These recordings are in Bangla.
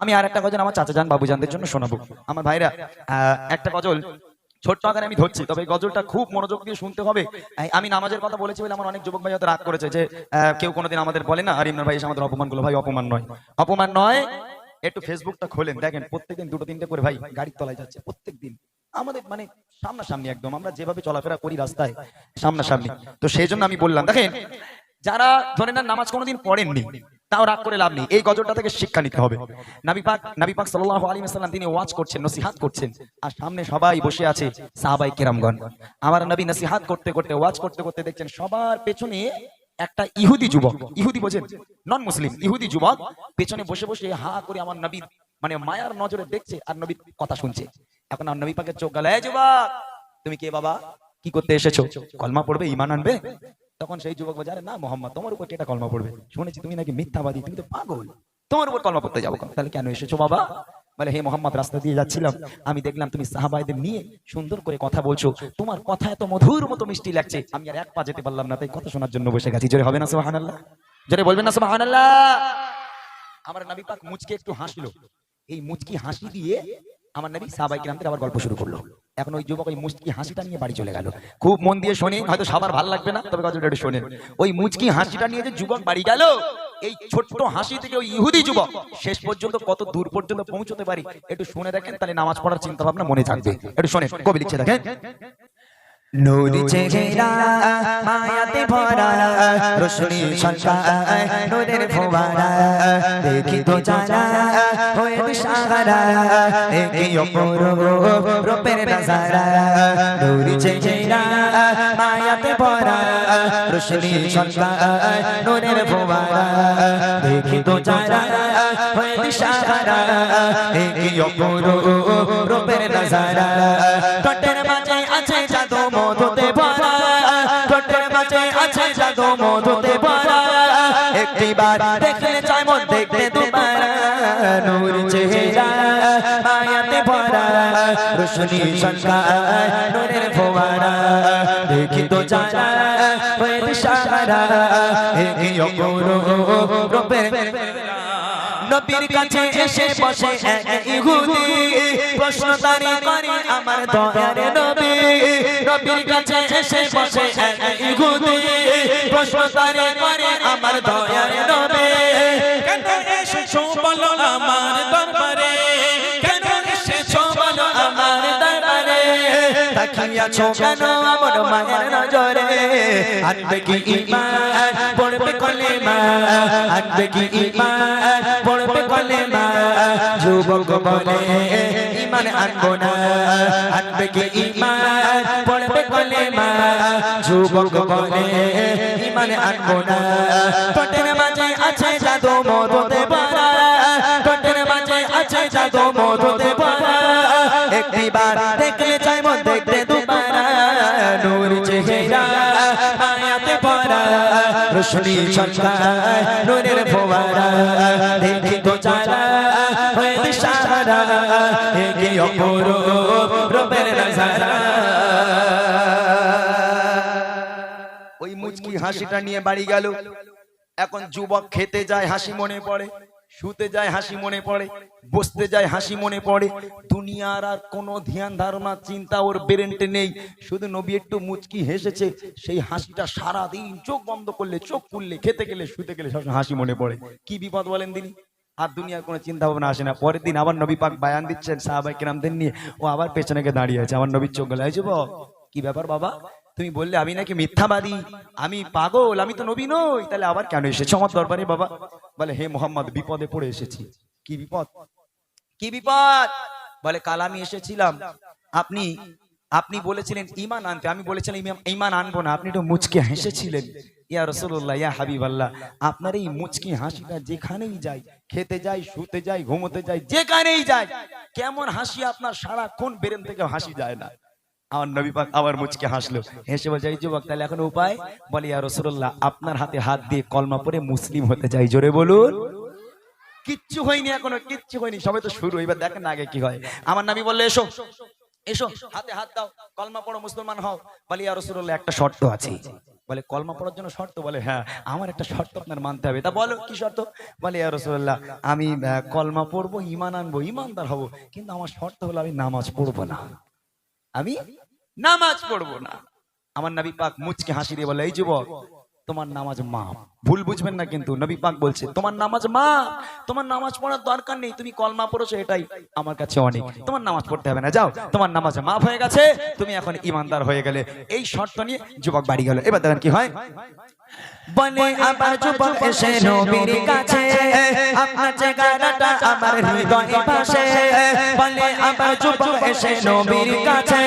আমি আর একটা গজল আমার চাচা যান বাবু বাবুজানদের জন্য শোনাবো। আমার ভাইরা একটা গজল ছোট্ট আকারে আমি ধরছি, তবে এই গজলটা খুব মনোযোগ দিয়ে শুনতে হবে। আমি নামাজের কথা বলেছি বলে আমার অনেক যুবক ভাই হয়তো রাগ করেছে যে কেউ কোনোদিন আমাদের বলে না, আর ইমরান ভাই আমাদের অপমান করল। ভাই, অপমান নয়। অপমান নয়, একটু ফেসবুকটা খোলেন। দেখেন, প্রত্যেকদিন দুটো, তিনটে করে ভাই গাড়ির তলায় যাচ্ছে, প্রত্যেকদিন। আমাদের মানে সামনাসামনি একদম, আমরা যেভাবে চলাফেরা করি রাস্তায়, সামনাসামনি। তো সেই জন্য আমি বললাম, দেখেন, যারা ধরেন না নামাজ কোনোদিন পড়েননি তাও রাগ করে লাভ নেই। এই গজলটা থেকে শিক্ষা নিতে হবে। নাবি পাক নাবি পাক সাল্লাল্লাহু আলাইহি ওয়াসাল্লাম তিনি ওয়াজ করছেন, নসিহাত করছেন। আর সামনে সবাই বসে আছে সাহাবাই কেরামগণ। আমার নবী নসিহাত করতে করতে, ওয়াজ করতে করতে দেখছেন সবার পেছনে একটা ইহুদি যুবক। ইহুদি বোঝেন নন মুসলিম ইহুদি যুবক পেছনে বসে বসে হা করে আমার নবী মানে মায়ার নজরে দেখছে আর নবীর কথা শুনছে। এখন আমার নবী পাকের চোখ গেল তুমি কে বাবা? কি করতে এসেছ? কলমা পড়বে ইমান আনবে? তখন সেই যুবক বলছে না মোহাম্মদ, তোমার উপর কেটা কলমা পড়বে? শুনেছি তুমি নাকি মিথ্যাবাদী, তুমি তো পাগল। তোমার উপর কলমা পড়তে যাব তাহলে কেন এসেছ বাবা? বলে, হে মোহাম্মদ, রাস্তা দিয়ে যাচ্ছিলাম। আমি দেখলাম তুমি সাহাবাইদের নিয়ে সুন্দর করে কথা বলছো। তোমার কথা এত মধুর মতো মিষ্টি লাগছে। আমি আর এক পা যেতে পারলাম না, তাই কথা শোনার জন্য বসে গেছি। জোরে হবে না, সুবহানাল্লাহ? জোরে বলবেন না, সুবহানাল্লাহ? আমার নবী পাক মুচকে একটু হাসলো। এই মুচকি হাসি দিয়ে আমার নবী সাহাবাই কিরামদের আবার গল্প শুরু করল। এখন ওই যুবক ওই মুচকি হাসিটা নিয়ে বাড়ি চলে গেল। খুব মন দিয়ে শোনে হয়তো সবার ভালো লাগবে না তবে কথা একটু শোনেন। ওই মুচকি হাসিটা নিয়ে যে যুবক বাড়ি গেল এই ছোট্ট হাসি থেকে ওই ইহুদি যুবক শেষ পর্যন্ত কত দূর পর্যন্ত পৌঁছতে পারি একটু শুনে দেখেন তাহলে নামাজ পড়ার চিন্তা ভাবনা মনে থাকবে। একটু শোনেন কবি লিখছে দেখেন। নূরি চেহারা মায়াতে ভরা রোশনি নূরের ফোয়ারা। দেখি তো যারা হয়ে দিশাহারা একই অপরূপ রূপের নাজারা। নূরি চেহারা মায়াতে ভরা রোশনি সরকার নূরের ফোয়ারা। দেখি তো যারা হয়ে দিশাহারা একই অপরূপ রূপের নাজারা। মধুতে ভরা ঠোঁটের মাঝে আছে জাদু মধুতে ভরা। একটিবার দেখলে চাই মন দেখতে দুবার নূর চেহারা মায়াতে ভরা। রোশনি সংখ্যায় নূরের ফোয়ারা, দেখি তো যারা হয়ে দিশাহারা একই অপরূপ রূপের নবীর কাছে এসে বসে এক ইহুদি। প্রশ্ন তারি করে আমার দয়ার নবী। নবীর কাছে এসে বসে ইহুদি। প্রশ্ন তারি করে আমার দয়ার নবী। কেন এসেছ বলো আমার তাকিয়াছো কেন আমার মায়ের নজরে। আনবে কি ঈমান পড়বে কলেমা আনবে কি ঈমান পড়বে কলেমা যুবক বলে ঈমান আনব না। আনবে কি ঈমান পড়বে কলেমা যুবক বলে ঈমান আনব না। ঠোঁটের মাঝে আছে জাদু মধুতে ভরা সরকার নূরের ফোয়ারা, দেখি তো ওই মুচকি হাসিটা নিয়ে বাড়ি গেল। এখন যুবক খেতে যায় হাসি মনে পড়ে। শুতে যায় হাসি মনে পড়ে, বসতে যায় হাসি মনে পড়ে। দুনিয়ার আর কোনো ধ্যান ধারণা, চিন্তা ওর বেরেন্টে নেই। শুধু নবী একটু মুচকি হেসেছে, সেই হাসিটা সারা দিন চোখ বন্ধ করলে, চোখ খুললে, খেতে গেলে, শুতে গেলে সবসময় হাসি মনে পড়ে। কি বিপদ বলেন তিনি? আর দুনিয়ার কোনো চিন্তা ভাবনা আসে না। পরের দিন আবার নবী পাক বায়ান দিচ্ছেন সাহাবাই কিরামদের নিয়ে। ও আবার পেছনে গিয়ে দাঁড়িয়ে আছে আমার নবীর চোখ গেলে যুবক, কি ব্যাপার বাবা? তুমি বললে, আমি নাকি মিথ্যাবাদী? আমি পাগল? আমি তো নবী নই। তাহলে আবার কেন এসেছ আমার দরবারে, বাবা? বলে, হে মোহাম্মদ, বিপদে পড়ে এসেছি। কি বিপদ? কি বিপদ? বলে, কাল আমি এসেছিলাম। আপনি আপনি বলেছিলেন ইমান আনতে। আমি বলেছিলাম ইমান- আনব না। আপনি একটু মুচকে হেসেছিলেন। ইয়া রসুল্লাহ ইয়া হাবিব আল্লাহ আপনার এই মুচকি হাসিটা যেখানেই যাই খেতে যাই শুতে যাই ঘুমোতে যাই যেখানেই যাই কেমন হাসি আপনার সারাক্ষণ বেরেন থেকে হাসি যায় না। আমার নবী পাক আবার মুচকে হাসলো। হেসে বলছে যুবক, তাহলে এখন উপায়? বলে, ইয়া রসুল্লাহ আপনার হাতে হাত দিয়ে কলমা পরে মুসলিম হতে চাই, জোরে বলুন। কিচ্ছু হয়নি এখনও, কিচ্ছু হয়নি, সবে তো শুরু। এবার দেখেন আগে কি হয়। আমার নবী বললে, এসো এসো, হাতে হাত দাও, কলমা পড়ো, মুসলমান হও। বলি, ইয়া রসুল্লাহ একটা শর্ত আছে। বলে, কলমা পড়ার জন্য শর্ত? বলে হ্যাঁ আমার একটা শর্ত আপনার মানতে হবে। তা বলো, কি শর্ত? বলে, ইয়া রাসূলুল্লাহ, আমি কলমা পড়ব ইমান আনব ইমানদার হব, কিন্তু আমার শর্ত হলো আমি নামাজ পড়ব না। আমি নামাজ পড়ব না। আমার নাবি পাক মুচকে হাসি দিয়ে বলে এই যুবক তোমার নামাজ মা ভুল বুঝবেন না কিন্তু নবী পাক বলছে তোমার নামাজ মা তোমার নামাজ পড়ার দরকার নেই তুমি কলমা পড়েছো এটাই আমার কাছে অনেক। তোমার নামাজ পড়তে হবে না যাও তোমার নামাজ মাফ হয়ে গেছে তুমি এখন ইমানদার হয়ে গেলে। এই শর্ত নিয়ে যুবক বাড়ি গেল। এবার দেখেন কি হয়। বলে আবার যুবক এসে নবীর কাছে আপনার চেহারাটা আমার হৃদয়ে ভাসে। বলে আবার যুবক এসে নবীর কাছে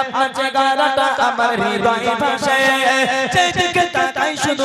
আপনার চেহারাটা আমার হৃদয়ে ভাসে। যেদিকে তাকাই শুধু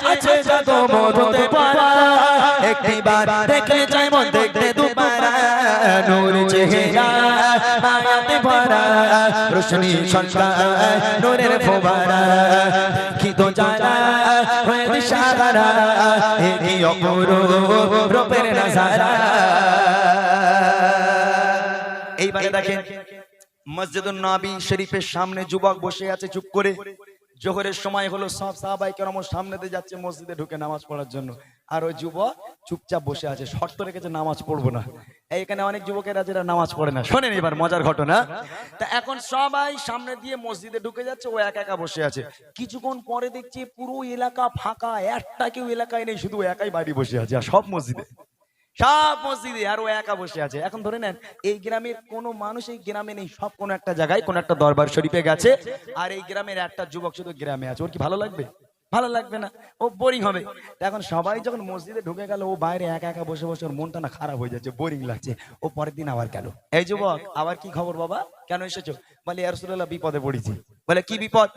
আছে জাদু মধুতে ভরা একটিবার দেখলে চাই মন দেখতে দুবার নূর চেহারা মায়াতে ভরা। রোশনি সন্ধ্যা নূরের ফোবারা। কি তো জানা হয়ে দিশাহারা। একই অপরূপ রূপের নজারা। এইবারে দেখেন মসজিদুল নবী শরীফের সামনে যুবক বসে আছে চুপ করে। জোহরের সময় হলো সব সাহাবাই সামনে দিয়ে যাচ্ছে মসজিদে ঢুকে নামাজ পড়ার জন্য। আর ওই যুবক চুপচাপ বসে আছে, শর্ত রেখেছে নামাজ পড়ব না। এইখানে অনেক যুবকের যারা নামাজ পড়ে না। শোনেন এবার মজার ঘটনা। তা এখন সবাই সামনে দিয়ে মসজিদে ঢুকে যাচ্ছে, ও একা একা বসে আছে। কিছুক্ষণ পরে দেখছি পুরো এলাকা ফাঁকা, একটা কেউ এলাকায় নেই, শুধু একাই বাড়ি বসে আছে, আর সব মসজিদে। সব মসজিদে আর একা বসে আছে। এখন ধরে নেন, এই গ্রামের কোনো মানুষ এই গ্রামে নেই, সব কোনো একটা জায়গায় কোনো একটা দরবার শরীফে গেছে আর এই গ্রামের একটা যুবক শুধু গ্রামে আছে। ওর কি ভালো লাগবে? ভালো লাগবে না। ও বোরিং হবে। এখন সবাই যখন মসজিদে ঢুকে গেল, ও বাইরে একা একা বসে বসে ওর মনটা না খারাপ হয়ে যাচ্ছে বোরিং লাগছে। ও পরের দিন আবার গেল। এই যুবক, আবার কি খবর বাবা? কেন এসেছ? বলে ইয়ারসুল্লাহ বিপদে পড়েছি। বলে, কি বিপদ?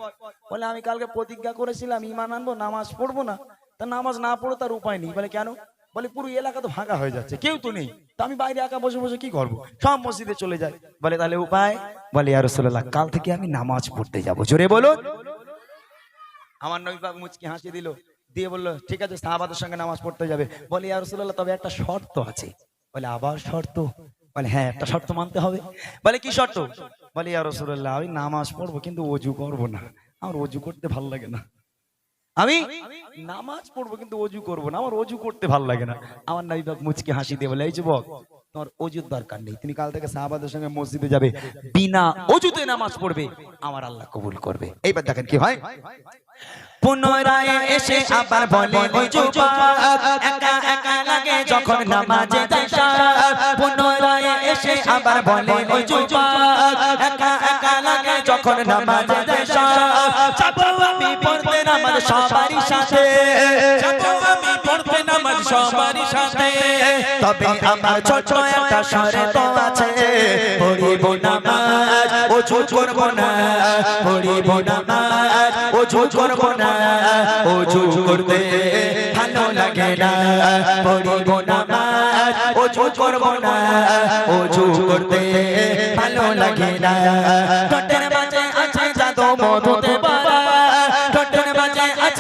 বলে, আমি কালকে প্রতিজ্ঞা করেছিলাম ইমান আনব, নামাজ পড়ব না। তা নামাজ না পড়ো তার উপায় নেই। বলে, কেন? বলে, পুরো এলাকা তো ফাঁকা হয়ে যাচ্ছে, কেউ তো নেই। তো আমি বাইরে একা বসে বসে কি করব? সব মসজিদে চলে যায়। বলে, তাহলে উপায়? বলে আর রসুল্লাহ কাল থেকে আমি নামাজ পড়তে যাব। জোরে বলো আমার নবীবাগ মুচকি হাসি দিল, দিয়ে বলল, ঠিক আছে, সাহাবাদের সঙ্গে নামাজ পড়তে যাবে। বলে আর রসুল্লাহ তবে একটা শর্ত আছে। বলে, আবার শর্ত? বলে হ্যাঁ একটা শর্ত মানতে হবে। বলে, কি শর্ত? বলে আর রসুল্লাহ আমি নামাজ পড়ব, কিন্তু অজু করব না। আমার অজু করতে ভালো লাগে না। আমি নামাজ পড়ব কিন্তু অজু করব না আমার অজু করতে ভালো লাগে না। আমার নাবি বাপ মুচকে হাসি দিয়ে বলে এই যুবক তোমার অজুর দরকার নেই তুমি কাল থেকে সাহাবাদের সঙ্গে মসজিদে যাবে বিনা অজুতে নামাজ পড়বে আমার আল্লাহ কবুল করবে। এইবার দেখেন কি হয়। পুনরায় এসে আবার বলে ওই যুবক একা একা লাগে যখন নামাজে পুনরায় এসে আবার বলে ওই যুবক একা একা লাগে যখন নামাজে নামাজ সবারই সাথে। তবে আমার ছোট একটা পড়িব নামাজ ওযু করব না। পড়িব নামাজ ওযু করব না। ওযু করতে ভালো লাগে না। পড়িব নামাজ ওযু করব না। ওযু করতে ভালো লাগে না। ঠোঁটের মাঝে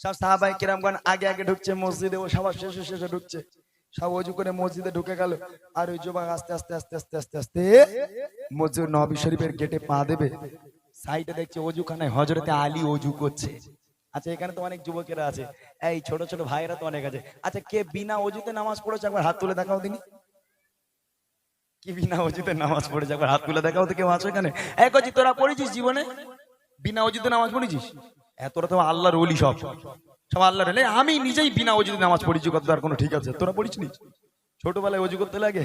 সব সাহাবাই কিরামগণ আগে আগে ঢুকছে, মসজিদে ও সবার শেষে শেষে ঢুকছে। সব অজু করে মসজিদে ঢুকে গেল। আর ওই যুবক আস্তে আস্তে আস্তে আস্তে আস্তে আস্তে মসজিদ নবী শরীফের গেটে পা দেবে। সাইডে দেখছে অজুখানায় হজরতে আলী অজু করছে। আচ্ছা এখানে তো অনেক যুবকেরা আছে। এই ছোট ছোট ভাইয়েরা তো অনেক আছে। আচ্ছা কে বিনা অজুতে নামাজ পড়েছে একবার হাত তুলে দেখাও দিনি? কি বিনা অজুতে নামাজ পড়েছে একবার হাত তুলে দেখাও তো কেউ আছে এখানে? এক অজি তোরা পড়েছিস জীবনে? বিনা অজুতে নামাজ পড়েছিস? এতটা তো আল্লাহর রলি সব। সব আল্লাহ রে আমি নিজেই বিনা অজুতে নামাজ পড়েছি কত আর কোনো ঠিক আছে? তোরা পড়িস নি? ছোটবেলায় অজু করতে লাগে?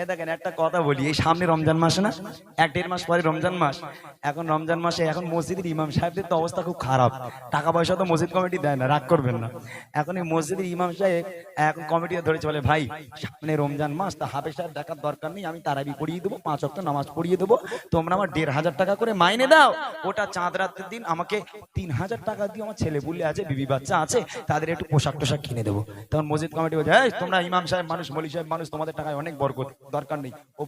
এ দেখেন, একটা কথা বলি, এই সামনে রমজান মাস না, এক দেড় মাস পরে রমজান মাস। এখন রমজান মাসে এখন মসজিদের ইমাম সাহেবদের তো অবস্থা খুব খারাপ। টাকা পয়সা তো মসজিদ কমিটি দেয় না, রাগ করবেন না। এখন এই মসজিদের ইমাম সাহেব, এখন কমিটি ধরেছে, বলে, ভাই, সামনে রমজান মাস, তা হাফে সাহেব দেখার দরকার নেই, আমি তারাবি পড়িয়ে দেবো, পাঁচ অক্ট নামাজ পড়িয়ে দেবো। তোমরা আমার দেড় হাজার টাকা করে মাইনে দাও। ওটা চাঁদ রাতের দিন আমাকে তিন হাজার টাকা দিয়ে আমার ছেলে পুলে আছে, বিবি বাচ্চা আছে, তাদের একটু পোশাক টোশাক কিনে দেবো। তখন মসজিদ কমিটি বলছে তোমরা ইমাম সাহেব মানুষ মলি সাহেব মানুষ তোমাদের টাকায় অনেক বরকত দরকার নেই। ও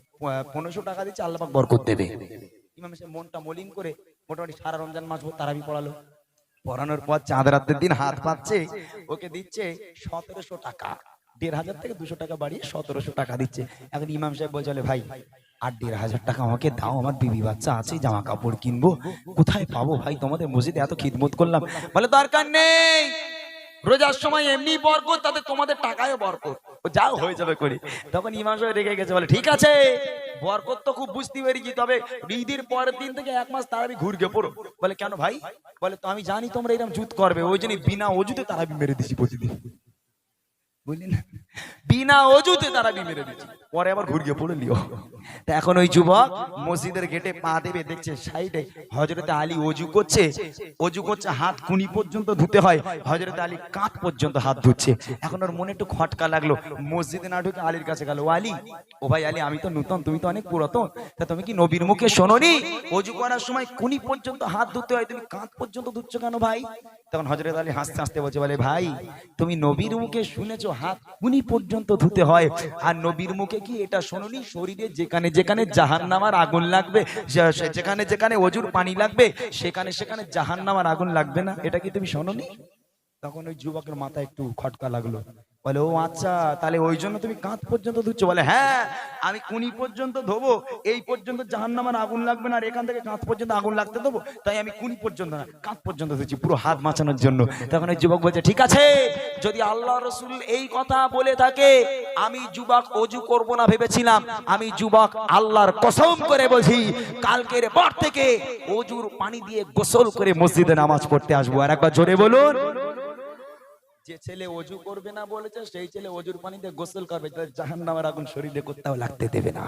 পনেরোশো টাকা দিচ্ছে আল্লাহ পাক বরকত দেবে। ইমাম সাহেব মনটা মলিন করে মোটামুটি সারা রমজান মাস তারাবি পড়ালো। পড়ানোর পর চাঁদ রাতের দিন হাত পাচ্ছে ওকে দিচ্ছে সতেরোশো টাকা। দেড় হাজার থেকে দুশো টাকা বাড়িয়ে সতেরোশো টাকা দিচ্ছে। এখন ইমাম সাহেব বলছে "বলে, ভাই আর দেড় হাজার টাকা আমাকে দাও আমার বিবি বাচ্চা আছে জামা কাপড় কিনবো। কোথায় পাবো ভাই? তোমাদের মসজিদে এত খিদমত করলাম। বলে দরকার নেই। রোজার সময় এমনি বরকত, তাতে তোমাদের টাকায় বরকত। যাও, হয়ে যাবে করি। তখন ইমাম সাহেব রেগে গেছে, বলে, ঠিক আছে, বরকত তো খুব বুঝতে পেরেছি, তবে ঈদের পরের দিন থেকে এক মাস তারাবি ঘুরগে পড়ো। বলে, কেন ভাই? বলে, তো আমি জানি তোমরা এরকম জুত করবে, ওই জন্য বিনা অজুতে তারাবি মেরে দিছি প্রতিদিন। না বিনা অজুতে তারাবি মেরে দিচ্ছি পরে আবার ঘুরিয়ে পড়ে লিও তা এখন ওই যুবক মসজিদের গেটে পা দেবে, দেখছে সাইডে হজরতে আলী অজু করছে। অজু করছে, হাত কুনি পর্যন্ত ধুতে হয়। হজরতে আলী কাঁধ পর্যন্ত হাত ধুচ্ছে। এখন ওর মনে একটু খটকা লাগল। মসজিদে না ঢুকে আলীর কাছে গেল, "ও আলী, ও ভাই আলী, আমি তো নূতন, তুমি তো অনেক পুরাতন। তা তুমি কি নবীর মুখে শোনোনি? অজু করার সময় কুনি পর্যন্ত হাত ধুতে হয়, তুমি কাঁধ পর্যন্ত ধুচ্ছ কেন ভাই? তখন হজরত আলী হাসতে হাসতে বলছে, বলে ভাই, তুমি নবীর মুখে শুনেছো, হাত কুনি পর্যন্ত ধুতে হয়। আর নবীর মুখে কি এটা শোনোনি, শরীরে যেখানে যেখানে জাহান নামার আগুন লাগবে যেখানে যেখানে অজুর পানি লাগবে, সেখানে সেখানে জাহান নামার আগুন লাগবে না? এটা কি তুমি শোনোনি? তখন ওই যুবকের মাথায় একটু খটকা লাগল। বলে, ও আচ্ছা তাহলে ওই জন্য তুমি কাঁধ পর্যন্ত ধুচ্ছ। বলে হ্যাঁ আমি কুনি পর্যন্ত ধোবো, এই পর্যন্ত জাহান নামার আগুন লাগবে না, আর এখান থেকে কাঁধ পর্যন্ত আগুন লাগতে দেবো, তাই আমি কুনি পর্যন্ত না, কাঁধ পর্যন্ত ধুচ্ছি, পুরো হাত বাঁচানোর জন্য। তখন ওই যুবক বলছে, ঠিক আছে, যদি আল্লাহ রসুল এই কথা বলে থাকে, আমি যুবক অজু করব না ভেবেছিলাম, আমি যুবক আল্লাহর কসম করে বলছি, কালকের পর থেকে অজুর পানি দিয়ে গোসল করে মসজিদে নামাজ পড়তে আসব। আর একবার জোরে বলুন। যে ছেলে অজু করবে না বলেছে, সেই ছেলে অজুর পানিতে গোসল করবে জাহান নামের আগুন শরীরে কোথাও লাগতে দেবে না।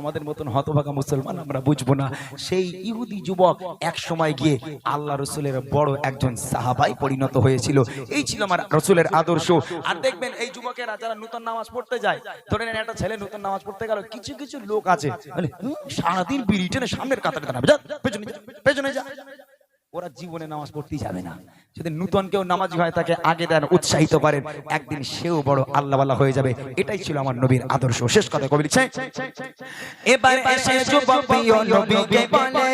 আমাদের মতন হতভাগা মুসলমান আমরা বুঝব না। সেই ইহুদি যুবক এক সময় গিয়ে আল্লাহ রসুলের বড় একজন সাহাবাই পরিণত হয়েছিল। এই ছিল আমার রসুলের আদর্শ। আর দেখবেন এই যুবকেরা যারা নতুন নামাজ পড়তে যায়, ধরে নেন একটা ছেলে নতুন নামাজ পড়তে গেল, কিছু কিছু লোক আছে সারাদিন বিড়ি সামনের কাতারে দাঁড়াবে পেছনে যা পেছনে যা। ওরা জীবনে নামাজ পড়তেই যাবে না। যদি নূতন কেউ নামাজি হয় তাকে আগে দেন উৎসাহিত করেন। একদিন সেও বড় আল্লাহওয়ালা হয়ে যাবে। এটাই ছিল আমার নবীর আদর্শ। শেষ কথা কবি লিখছে এবার এসে যুবক প্রিয় নবীকে বলে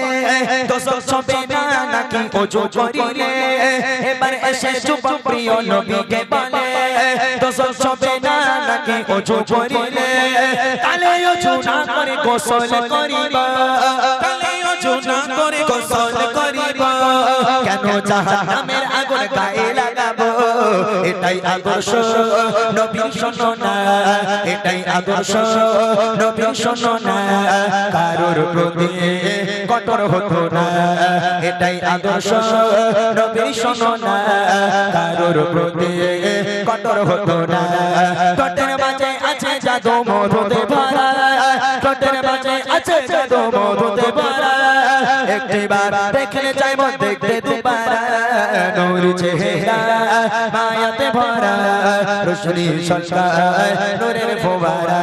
দোষক ছবে না নাকি ওজু করিলে? এবার এসে যুবক প্রিয় নবীকে বলে দোষক ছবে না নাকি ওজু করিলে? তালে ওজু না করে গোসল করিবা। তালে অজু না করে গোসল করিবা। কেন জাহান্নামের আগুন গায়ে লাগাবো? এটাই আদর্শ, নবীর শোনো না এটাই আদর্শ, নবীর শোনো না কারোর প্রতি কঠোর হতো না। এটাই আদর্শ, নবীর শোনো না কারোর প্রতি কঠোর হতো না। কঠোর মাঝে আছে জাদু মধুতে ভরা। একটিবার দেখলে চাইব দেখতে দুবার। নূর চেহারা, মায়াতে ভরা, রোশনি সরকার, নূরের ফোয়ারা।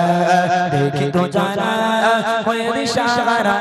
দেখি তো জানা, হয়ে দিশারা